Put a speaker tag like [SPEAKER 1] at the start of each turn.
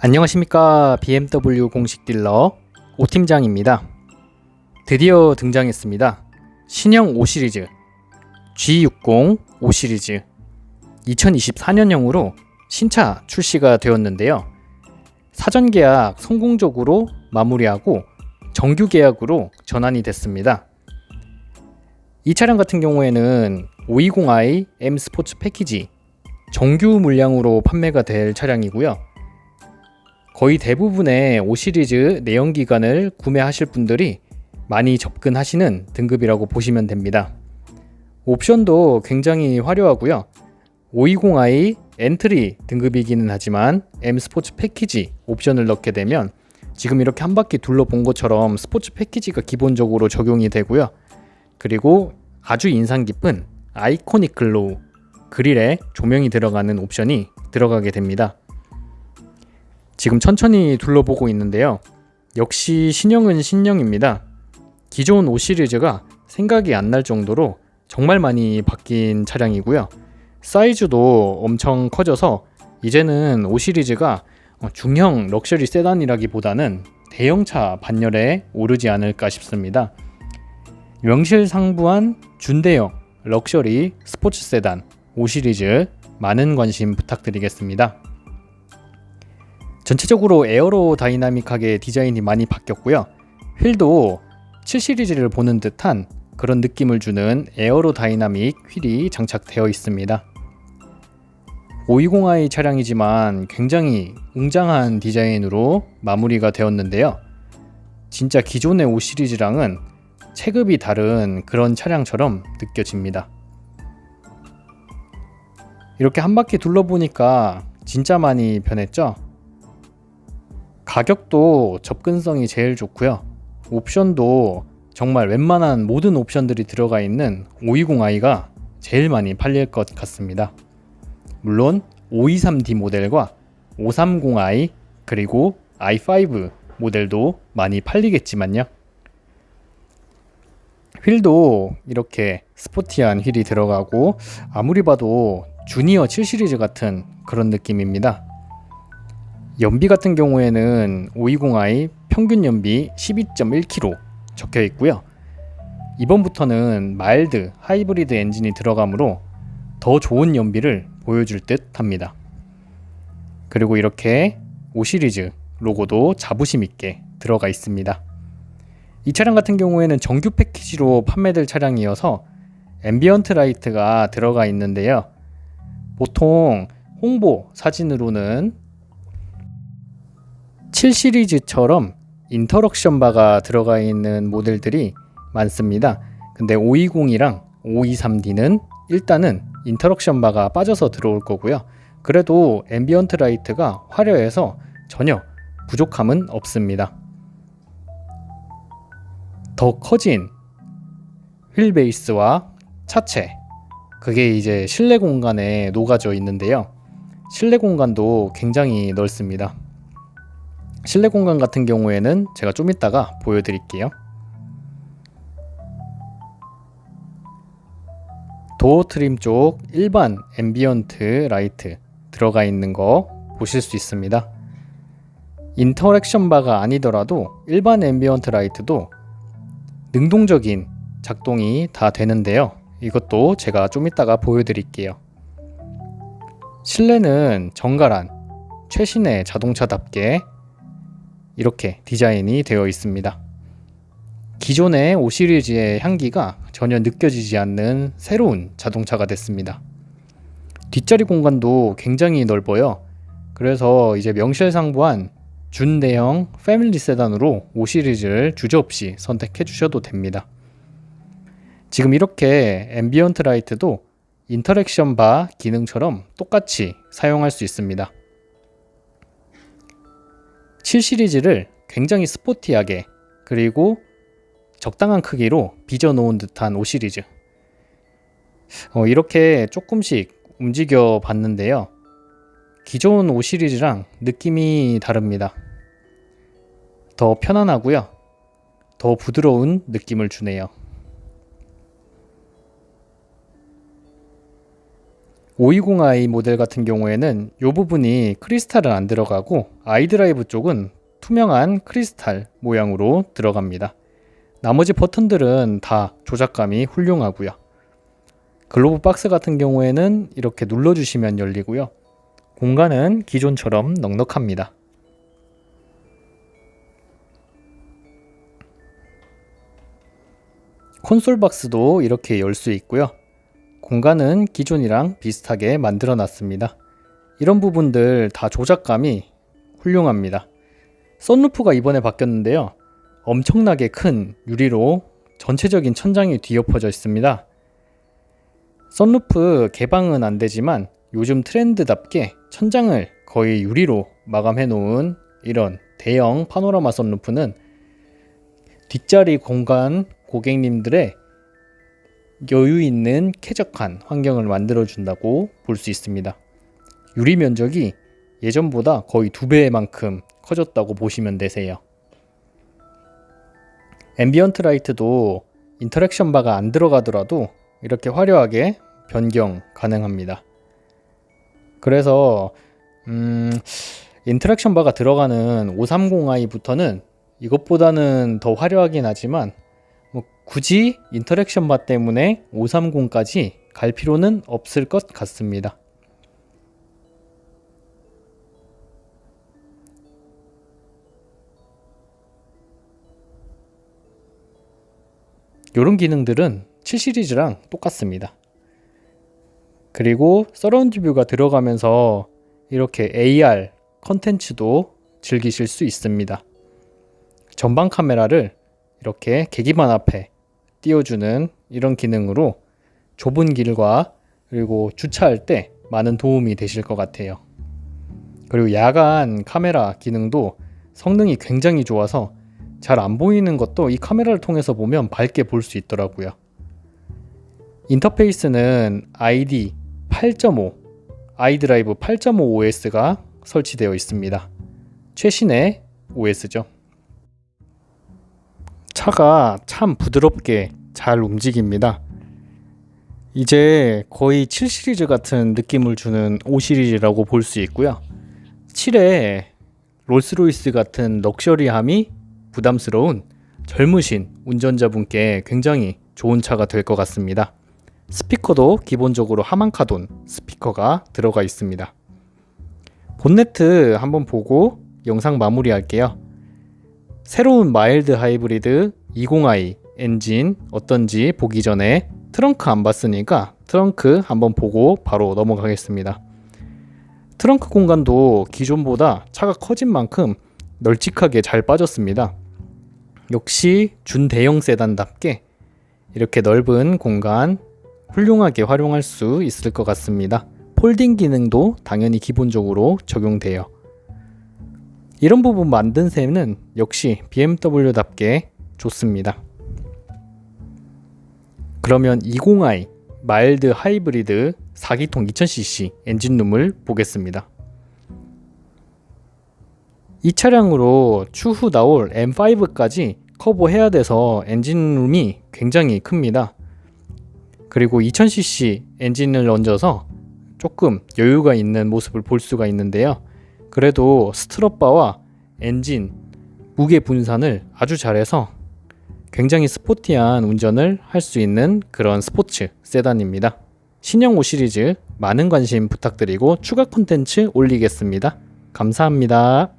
[SPEAKER 1] 안녕하십니까 BMW 공식 딜러 오 팀장입니다. 드디어 등장했습니다. 신형 5 시리즈 G60 5 시리즈 2024년형으로 신차 출시가 되었는데요. 사전 계약 성공적으로 마무리하고 정규 계약으로 전환이 됐습니다. 이 차량 같은 경우에는 520i M 스포츠 패키지 정규 물량으로 판매가 될 차량이고요. 거의 대부분의 5 시리즈 내연 기관을 구매하실 분들이 많이 접근하시는 등급이라고 보시면 됩니다. 옵션도 굉장히 화려하고요. 520i 엔트리 등급이기는 하지만 M 스포츠 패키지 옵션을 넣게 되면 지금 이렇게 한 바퀴 둘러본 것처럼 스포츠 패키지가 기본적으로 적용이 되고요. 그리고 아주 인상 깊은 아이코닉 글로우 그릴에 조명이 들어가는 옵션이 들어가게 됩니다. 지금 천천히 둘러보고 있는데요. 역시 신형은 신형입니다. 기존 5 시리즈가 생각이 안 날 정도로 정말 많이 바뀐 차량이고요. 사이즈도 엄청 커져서 이제는 5 시리즈가 중형 럭셔리 세단이라기보다는 대형차 반열에 오르지 않을까 싶습니다. 명실상부한 준대형 럭셔리 스포츠 세단 5 시리즈 많은 관심 부탁드리겠습니다. 전체적으로 에어로 다이나믹하게 디자인이 많이 바뀌었고요. 휠도 7 시리즈를 보는 듯한 그런 느낌을 주는 에어로 다이나믹 휠이 장착되어 있습니다. 520i 차량이지만 굉장히 웅장한 디자인으로 마무리가 되었는데요. 진짜 기존의 5 시리즈랑은 체급이 다른 그런 차량처럼 느껴집니다. 이렇게 한 바퀴 둘러보니까 진짜 많이 변했죠? 가격도 접근성이 제일 좋고요. 옵션도 정말 웬만한 모든 옵션들이 들어가 있는 520i가 제일 많이 팔릴 것 같습니다. 물론 523D 모델과 530i 그리고 i5 모델도 많이 팔리겠지만요. 휠도 이렇게 스포티한 휠이 들어가고 아무리 봐도 주니어 7 시리즈 같은 그런 느낌입니다. 연비 같은 경우에는 520i 평균 연비 12.1km 적혀 있고요. 이번부터는 마일드 하이브리드 엔진이 들어가므로 더 좋은 연비를 보여줄 듯 합니다. 그리고 이렇게 5 시리즈 로고도 자부심 있게 들어가 있습니다. 이 차량 같은 경우에는 정규 패키지로 판매될 차량이어서 앰비언트 라이트가 들어가 있는데요. 보통 홍보 사진으로는 7 시리즈처럼 인터럭션 바가 들어가 있는 모델들이 많습니다. 근데 520이랑 523D는 일단은 인터럭션 바가 빠져서 들어올 거고요. 그래도 앰비언트 라이트가 화려해서 전혀 부족함은 없습니다. 더 커진 휠 베이스와 차체 그게 이제 실내 공간에 녹아져 있는데요. 실내 공간도 굉장히 넓습니다. 실내 공간 같은 경우에는 제가 좀 이따가 보여드릴게요. 도어 트림 쪽 일반 앰비언트 라이트 들어가 있는 거 보실 수 있습니다. 인터랙션 바가 아니더라도 일반 앰비언트 라이트도 능동적인 작동이 다 되는데요. 이것도 제가 좀 이따가 보여드릴게요. 실내는 정갈한 최신의 자동차답게 이렇게 디자인이 되어 있습니다. 기존의 5 시리즈의 향기가 전혀 느껴지지 않는 새로운 자동차가 됐습니다. 뒷자리 공간도 굉장히 넓어요. 그래서 이제 명실상부한 준대형 패밀리 세단으로 5 시리즈를 주저없이 선택해 주셔도 됩니다. 지금 이렇게 앰비언트 라이트도 인터랙션 바 기능처럼 똑같이 사용할 수 있습니다. 7 시리즈를 굉장히 스포티하게 그리고 적당한 크기로 빚어 놓은 듯한 5 시리즈 어, 이렇게 조금씩 움직여 봤는데요. 기존 5 시리즈랑 느낌이 다릅니다. 더 편안하고요. 더 부드러운 느낌을 주네요. 520i 모델 같은 경우에는 이 부분이 크리스탈은 안 들어가고 아이드라이브 쪽은 투명한 크리스탈 모양으로 들어갑니다. 나머지 버튼들은 다 조작감이 훌륭하고요. 글로브 박스 같은 경우에는 이렇게 눌러주시면 열리고요. 공간은 기존처럼 넉넉합니다. 콘솔 박스도 이렇게 열 수 있고요. 공간은 기존이랑 비슷하게 만들어 놨습니다. 이런 부분들 다 조작감이 훌륭합니다. 썬루프가 이번에 바뀌었는데요. 엄청나게 큰 유리로 전체적인 천장이 뒤엎어져 있습니다. 썬루프 개방은 안 되지만 요즘 트렌드답게 천장을 거의 유리로 마감해 놓은 이런 대형 파노라마 썬루프는 뒷자리 공간 고객님들의 여유 있는 쾌적한 환경을 만들어 준다고 볼 수 있습니다. 유리 면적이 예전보다 거의 두 배만큼 커졌다고 보시면 되세요. 앰비언트 라이트도 인터랙션 바가 안 들어가더라도 이렇게 화려하게 변경 가능합니다. 그래서 음, 인터랙션 바가 들어가는 530i부터는 이것보다는 더 화려하긴 하지만 뭐 굳이 인터랙션 바 때문에 530까지 갈 필요는 없을 것 같습니다. 이런 기능들은 7 시리즈랑 똑같습니다. 그리고 서라운드 뷰가 들어가면서 이렇게 AR 컨텐츠도 즐기실 수 있습니다. 전방 카메라를 이렇게 계기판 앞에 띄워주는 이런 기능으로 좁은 길과 그리고 주차할 때 많은 도움이 되실 것 같아요. 그리고 야간 카메라 기능도 성능이 굉장히 좋아서 잘 안 보이는 것도 이 카메라를 통해서 보면 밝게 볼 수 있더라고요. 인터페이스는 ID 8.5, 아이드라이브 8.5 OS가 설치되어 있습니다. 최신의 OS죠. 차가 참 부드럽게 잘 움직입니다. 이제 거의 7 시리즈 같은 느낌을 주는 5 시리즈라고 볼 수 있고요. 7에 롤스로이스 같은 럭셔리함이 부담스러운 젊으신 운전자분께 굉장히 좋은 차가 될 것 같습니다. 스피커도 기본적으로 하만카돈 스피커가 들어가 있습니다. 본네트 한번 보고 영상 마무리할게요. 새로운 마일드 하이브리드 20i 엔진 어떤지 보기 전에 트렁크 안 봤으니까 트렁크 한번 보고 바로 넘어가겠습니다. 트렁크 공간도 기존보다 차가 커진 만큼 널찍하게 잘 빠졌습니다. 역시 준대형 세단답게 이렇게 넓은 공간 훌륭하게 활용할 수 있을 것 같습니다. 폴딩 기능도 당연히 기본적으로 적용돼요. 이런 부분 만든 셈은 역시 BMW답게 좋습니다. 그러면 20i 마일드 하이브리드 4기통 2000cc 엔진룸을 보겠습니다. 이 차량으로 추후 나올 M5까지 커버해야 돼서 엔진룸이 굉장히 큽니다. 그리고 2000cc 엔진을 얹어서 조금 여유가 있는 모습을 볼 수가 있는데요. 그래도 스트럿바와 엔진, 무게 분산을 아주 잘해서 굉장히 스포티한 운전을 할 수 있는 그런 스포츠 세단입니다. 신형 5 시리즈 많은 관심 부탁드리고 추가 콘텐츠 올리겠습니다. 감사합니다.